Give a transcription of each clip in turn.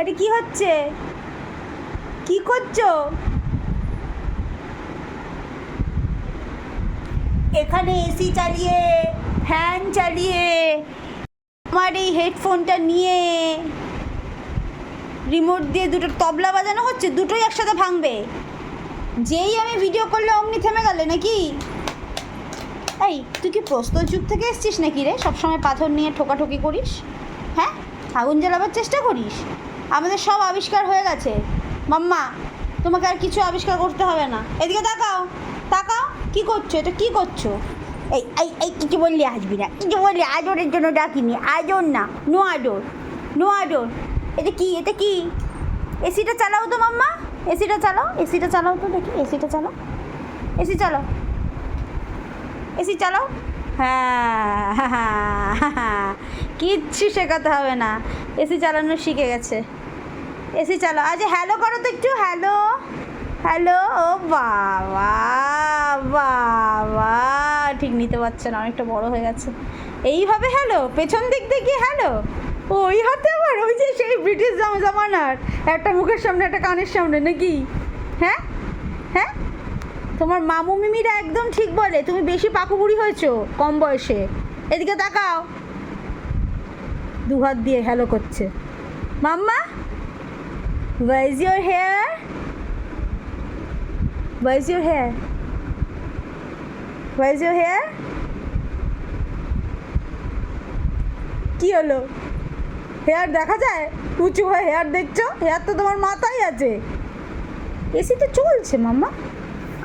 এটা কি হচ্ছে? কি করছ? এখানে এসি চালিয়ে, ফ্যান চালিয়ে, আমার এই হেডফোনটা নিয়ে রিমোট দিয়ে দুটো তবলা বাজানো হচ্ছে, দুটোই একসাথে ভাঙবে। যেই আমি ভিডিও করলে অমনি থেমে গেলে নাকি? এই, তুই কি প্রস্তর যুগ থেকে এসছিস নাকি রে? সবসময় পাথর নিয়ে ঠোকাঠুকি করিস হ্যাঁ? আগুন জ্বালাবার চেষ্টা করিস? আমাদের সব আবিষ্কার হয়ে গেছে মাম্মা তোমাকে আর কিছু আবিষ্কার করতে হবে না এদিকে তাকাও তাকাও কি করছ এটা কি করছ এই এই এই কিছু বললি আসবি না কিছু বললি আদরের জন্য ডাকিনি আদর না নো আদর নো আদর এটা কি এটা কি এসিটা চালাও তো মাম্মা এসিটা চালাও এসিটা চালাও তো দেখি এসিটা চালাও এসি চালাও এসি চালাও হ্যাঁ হ্যাঁ হ্যাঁ কিচ্ছু শেখাতে হবে না এসি চালানো শিখে গেছে। এসি চালাও আজ হ্যালো করো তো একটু হ্যালো হ্যালো ও বাবা বাবা। ঠিক নিতে পারছে না, অনেকটা বড় হয়ে গেছে। এইভাবে হ্যালো পেছন দিক থেকে হ্যালো ওই হাতে আবার? ওই যে সেই ব্রিটিশ জামা জামানার। একটা মুখের সামনে, একটা কানের সামনে, নাকি? হ্যাঁ? হ্যাঁ? তোমার মামু মিমিরা একদম ঠিক বলে, তুমি বেশি পাকুবুড়ি হয়েছো কম বয়সে। এদিকে তাকাও। দু হাত দিয়ে হ্যালো করছে। Mamma where's your hair where's your hair where's your hair কি হলো? হেয়ার দেখা যায়? উঁচু হয়ে হেয়ার দেখছ? হেয়ার তো তোমার মাথায় আছে। এসি তো চলছে মাম্মা।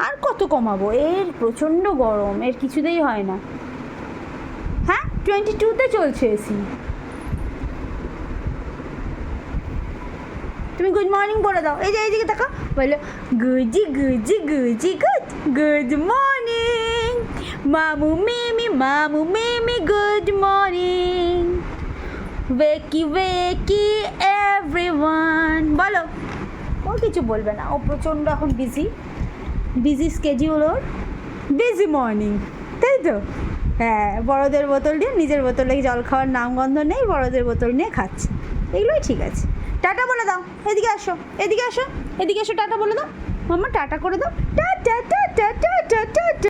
আর কত কমাবো? এর প্রচণ্ড গরম, এর কিছুতেই হয় না। হ্যাঁ? টোয়েন্টি টুতে চলছে এসি তুমি গুড মর্নিং বলে দাও। এই যে এইদিকে তাকা বলো, গুজি গুজি গুজি গুড গুড মর্নিং মামু মিমি মামু Mimi good morning wakey wakey everyone বলো। ও কিছু বলবে না। ও প্রচণ্ড এখন বিজি বিজি স্কেজিউল ওর। বিজি মর্নিং তাই তো? হ্যাঁ বড়দের বোতল নিয়ে নিজের বোতলে জল খাওয়ার নামগন্ধ নেই, বড়দের বোতল নিয়ে খাচ্ছে। এগুলোই ঠিক আছে। টাটা বলে দাও। এদিকে আসো এদিকে আসো, এদিকে এসো, টাটা বলে দাও। মাম্মা, টাটা করে দাও। Tata tata tata tata